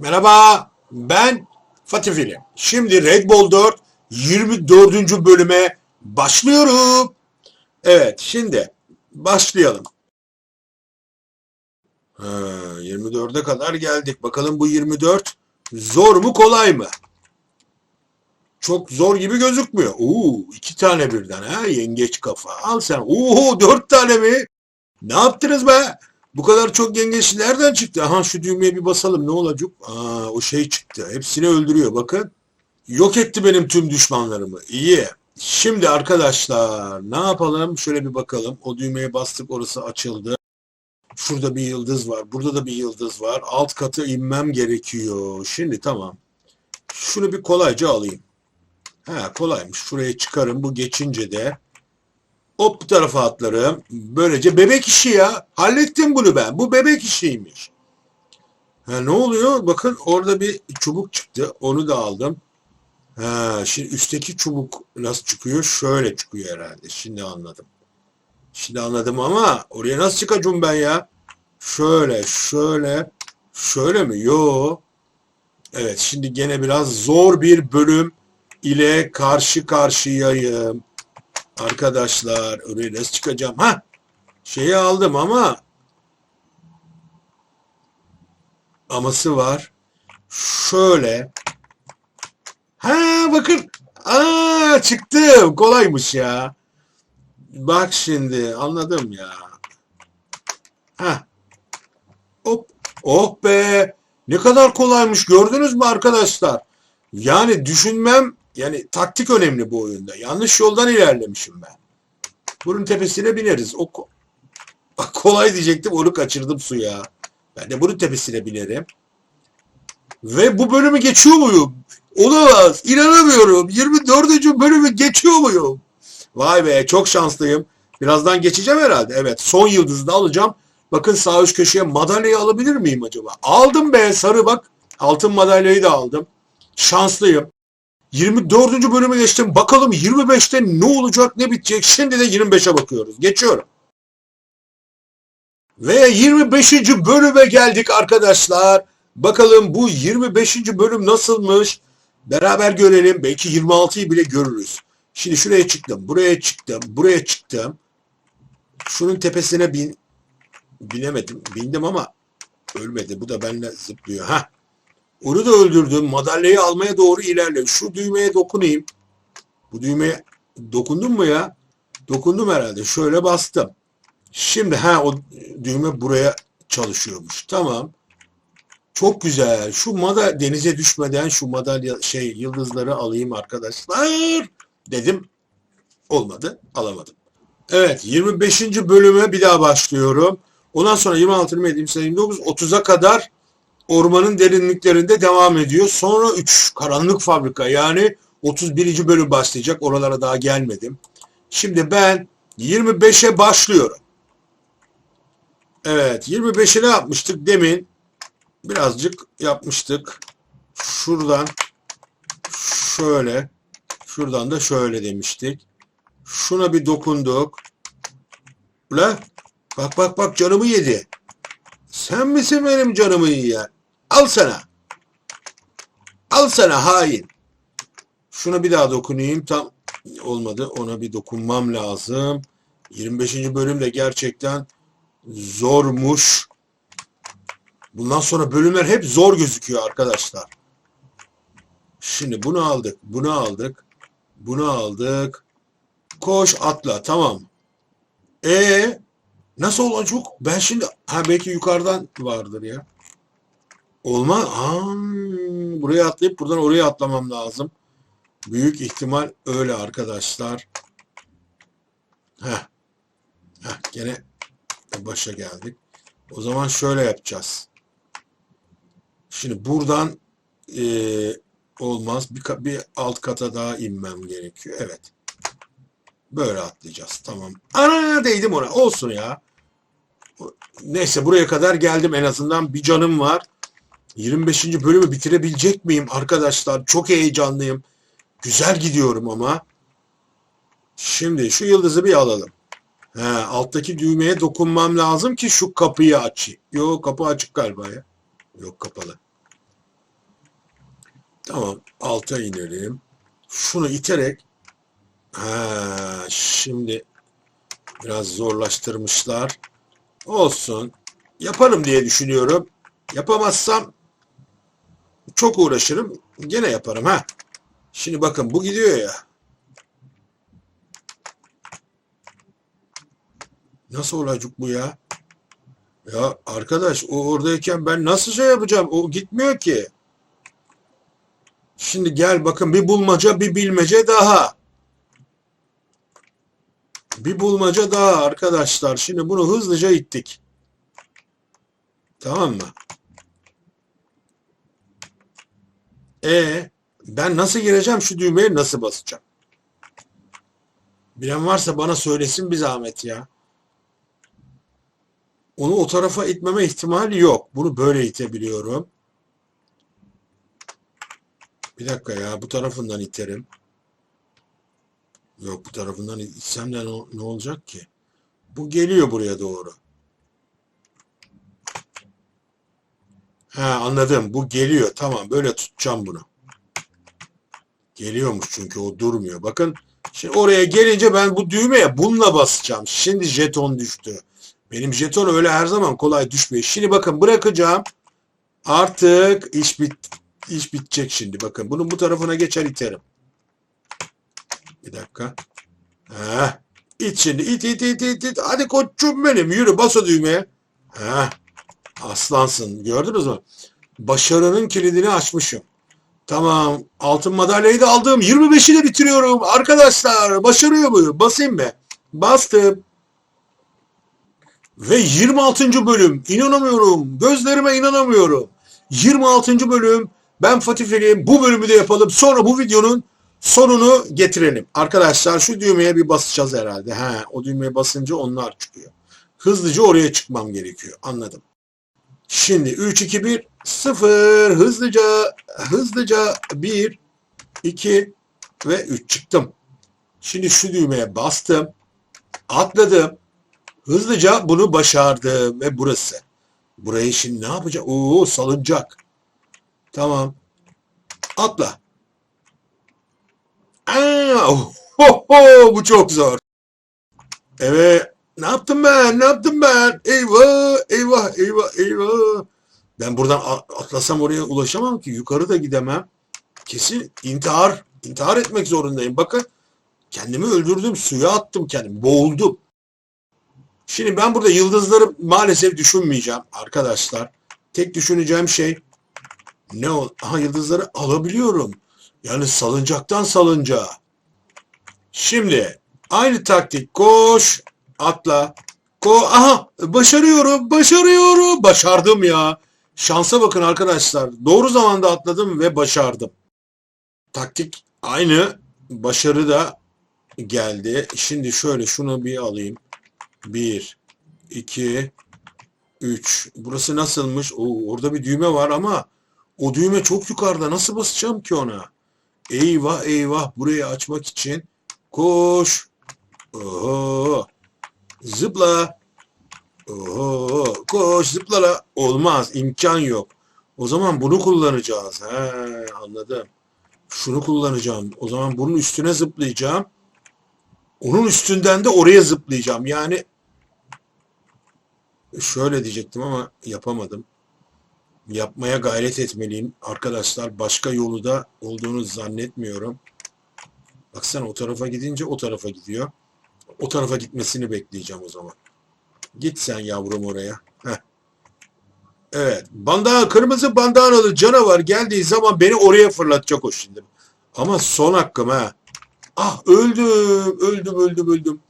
Merhaba, ben Fatih Film. Şimdi Red Bull 4 24. bölüme başlıyorum. Evet, şimdi başlayalım. Ha, 24'e kadar geldik. Bakalım bu 24 zor mu kolay mı? Çok zor gibi gözükmüyor. Oo, iki tane birden ha yengeç kafa. Al sen. Oo, dört tane mi? Ne yaptınız be? Bu kadar çok yengeç nereden çıktı? Aha şu düğmeye bir basalım ne olacak? Aa o şey çıktı. Hepsini öldürüyor bakın. Yok etti benim tüm düşmanlarımı. İyi. Şimdi arkadaşlar ne yapalım? Şöyle bir bakalım. O düğmeye bastık orası açıldı. Şurada bir yıldız var. Burada da bir yıldız var. Alt katı inmem gerekiyor. Şimdi tamam. Şunu bir kolayca alayım. Ha kolaymış. Şuraya çıkarım. Bu geçince de Hop bu tarafa atlarım. Böylece bebek işi ya. Hallettim bunu ben. Bu bebek işiymiş. Ha, ne oluyor? Bakın orada bir çubuk çıktı. Onu da aldım. Ha, şimdi üstteki çubuk nasıl çıkıyor? Şöyle çıkıyor herhalde. Şimdi anladım. Şimdi anladım ama oraya nasıl çıkacağım ben ya? Şöyle, şöyle, şöyle mi? Yo. Evet, şimdi gene biraz zor bir bölüm ile karşı karşıyayım. Arkadaşlar oraya nasıl çıkacağım? Ha şeyi aldım ama aması var. Şöyle. Ha bakın. Aa çıktım. Kolaymış ya. Bak şimdi anladım ya. Ha. Hop. Oh be. Ne kadar kolaymış gördünüz mü arkadaşlar? Yani düşünmem yani taktik önemli bu oyunda. Yanlış yoldan ilerlemişim ben. Bunun tepesine bineriz. O Bak kolay diyecektim onu kaçırdım suya. Ben de bunun tepesine binerim. Ve bu bölümü geçiyor muyum? Olamaz. İnanamıyorum. 24. bölümü geçiyor muyum? Vay be çok şanslıyım. Birazdan geçeceğim herhalde. Evet son yıldızı da alacağım. Bakın sağ üst köşeye madalyayı alabilir miyim acaba? Aldım be sarı bak. Altın madalyayı da aldım. Şanslıyım. 24. bölüme geçtim. Bakalım 25'te ne olacak ne bitecek. Şimdi de 25'e bakıyoruz. Geçiyorum. Ve 25. bölüme geldik arkadaşlar. Bakalım bu 25. bölüm nasılmış? Beraber görelim. Belki 26'yı bile görürüz. Şimdi şuraya çıktım. Buraya çıktım. Buraya çıktım. Şunun tepesine bin binemedim. Bindim ama ölmedi. Bu da benimle zıplıyor. Ha. Onu da öldürdüm. Madalyayı almaya doğru ilerliyorum. Şu düğmeye dokunayım. Bu düğmeye dokundum mu ya? Dokundum herhalde. Şöyle bastım. Şimdi ha o düğme buraya çalışıyormuş. Tamam. Çok güzel. Şu mada denize düşmeden şu madalya şey yıldızları alayım arkadaşlar dedim. Olmadı. Alamadım. Evet 25. bölüme bir daha başlıyorum. Ondan sonra 26, 27, 28, 29, 30'a kadar ormanın derinliklerinde devam ediyor. Sonra 3 karanlık fabrika yani 31. bölüm başlayacak. Oralara daha gelmedim. Şimdi ben 25'e başlıyorum. Evet 25'e ne yapmıştık demin? Birazcık yapmıştık. Şuradan şöyle şuradan da şöyle demiştik. Şuna bir dokunduk. Ula bak bak bak canımı yedi. Sen misin benim canımı yiyen? Al sana. Al sana hain. Şuna bir daha dokunayım. Tam olmadı. Ona bir dokunmam lazım. 25. bölüm de gerçekten zormuş. Bundan sonra bölümler hep zor gözüküyor arkadaşlar. Şimdi bunu aldık. Bunu aldık. Bunu aldık. Koş atla. Tamam. E nasıl olacak? Ben şimdi ha belki yukarıdan vardır ya. Olma. Aa, buraya atlayıp buradan oraya atlamam lazım. Büyük ihtimal öyle arkadaşlar. Heh. Heh, gene başa geldik. O zaman şöyle yapacağız. Şimdi buradan eee, olmaz. Bir, bir alt kata daha inmem gerekiyor. Evet. Böyle atlayacağız. Tamam. Ana değdim ona. Olsun ya. Neyse buraya kadar geldim en azından. Bir canım var. 25. bölümü bitirebilecek miyim arkadaşlar? Çok heyecanlıyım. Güzel gidiyorum ama. Şimdi şu yıldızı bir alalım. He, alttaki düğmeye dokunmam lazım ki şu kapıyı açayım. Yok kapı açık galiba ya. Yok kapalı. Tamam. Alta inelim. Şunu iterek ha, şimdi biraz zorlaştırmışlar. Olsun. Yaparım diye düşünüyorum. Yapamazsam çok uğraşırım. Gene yaparım ha. Şimdi bakın bu gidiyor ya. Nasıl olacak bu ya? Ya arkadaş o oradayken ben nasıl şey yapacağım? O gitmiyor ki. Şimdi gel bakın bir bulmaca bir bilmece daha. Bir bulmaca daha arkadaşlar. Şimdi bunu hızlıca ittik. Tamam mı? E ben nasıl gireceğim şu düğmeye nasıl basacağım? Bilen varsa bana söylesin bir zahmet ya. Onu o tarafa itmeme ihtimali yok. Bunu böyle itebiliyorum. Bir dakika ya bu tarafından iterim. Yok bu tarafından itsem de ne, olacak ki? Bu geliyor buraya doğru. Ha anladım. Bu geliyor. Tamam böyle tutacağım bunu. Geliyormuş çünkü o durmuyor. Bakın şimdi oraya gelince ben bu düğmeye bununla basacağım. Şimdi jeton düştü. Benim jeton öyle her zaman kolay düşmüyor. Şimdi bakın bırakacağım. Artık iş bit iş bitecek şimdi. Bakın bunun bu tarafına geçer iterim. Bir dakika. Ha. İt şimdi. İt it it it it. Hadi koçum benim. Yürü bas o düğmeye. Ha. Aslansın. Gördünüz mü? Başarının kilidini açmışım. Tamam. Altın madalyayı da aldım. 25'i de bitiriyorum. Arkadaşlar başarıyor bu. Basayım mı? Bastım. Ve 26. bölüm. İnanamıyorum. Gözlerime inanamıyorum. 26. bölüm. Ben Fatih Veli'yim. Bu bölümü de yapalım. Sonra bu videonun sonunu getirelim. Arkadaşlar şu düğmeye bir basacağız herhalde. He, o düğmeye basınca onlar çıkıyor. Hızlıca oraya çıkmam gerekiyor. Anladım. Şimdi 3, 2, 1, 0. Hızlıca, hızlıca 1, 2 ve 3 çıktım. Şimdi şu düğmeye bastım. Atladım. Hızlıca bunu başardım ve burası. Burayı şimdi ne yapacağım? Oo salıncak. Tamam. Atla. Aa, ho, ho, bu çok zor. Evet. Ne yaptım ben? Ne yaptım ben? Eyvah, eyvah, eyvah, eyvah. Ben buradan atlasam oraya ulaşamam ki. Yukarı da gidemem. Kesin intihar, intihar etmek zorundayım. Bakın kendimi öldürdüm. Suya attım kendimi. Boğuldum. Şimdi ben burada yıldızları maalesef düşünmeyeceğim arkadaşlar. Tek düşüneceğim şey ne ol? Aha yıldızları alabiliyorum. Yani salıncaktan salıncağa. Şimdi aynı taktik koş atla. Ko aha başarıyorum başarıyorum başardım ya. Şansa bakın arkadaşlar. Doğru zamanda atladım ve başardım. Taktik aynı başarı da geldi. Şimdi şöyle şunu bir alayım. 1 2 3 Burası nasılmış? Oo, orada bir düğme var ama o düğme çok yukarıda. Nasıl basacağım ki ona? Eyvah eyvah burayı açmak için koş. Oho. Zıpla. Oho. Koş zıplara. Olmaz. imkan yok. O zaman bunu kullanacağız. He, anladım. Şunu kullanacağım. O zaman bunun üstüne zıplayacağım. Onun üstünden de oraya zıplayacağım. Yani şöyle diyecektim ama yapamadım. Yapmaya gayret etmeliyim. Arkadaşlar başka yolu da olduğunu zannetmiyorum. Baksana o tarafa gidince o tarafa gidiyor. O tarafa gitmesini bekleyeceğim o zaman. Git sen yavrum oraya. Heh. Evet. Bandana, kırmızı bandanalı canavar geldiği zaman beni oraya fırlatacak o şimdi. Ama son hakkım ha. Ah öldüm, öldüm, öldüm, öldüm.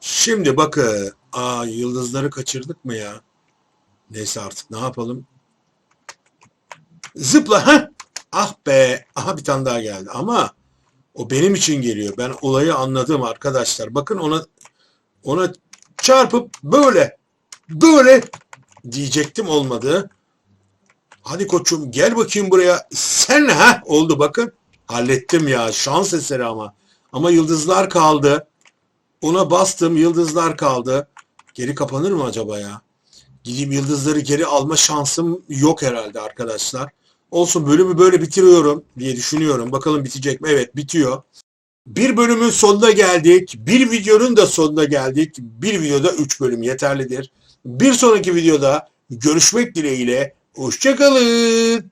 Şimdi bakın. Aa yıldızları kaçırdık mı ya? Neyse artık ne yapalım? Zıpla ha? Ah be. Aha bir tane daha geldi. Ama o benim için geliyor. Ben olayı anladım arkadaşlar. Bakın ona ona çarpıp böyle böyle diyecektim olmadı. Hadi koçum gel bakayım buraya. Sen ha oldu bakın. Hallettim ya. Şans eseri ama. Ama yıldızlar kaldı. Ona bastım yıldızlar kaldı. Geri kapanır mı acaba ya? gideyim yıldızları geri alma şansım yok herhalde arkadaşlar. Olsun bölümü böyle bitiriyorum diye düşünüyorum. Bakalım bitecek mi? Evet bitiyor. Bir bölümün sonuna geldik. Bir videonun da sonuna geldik. Bir videoda 3 bölüm yeterlidir. Bir sonraki videoda görüşmek dileğiyle. Hoşçakalın.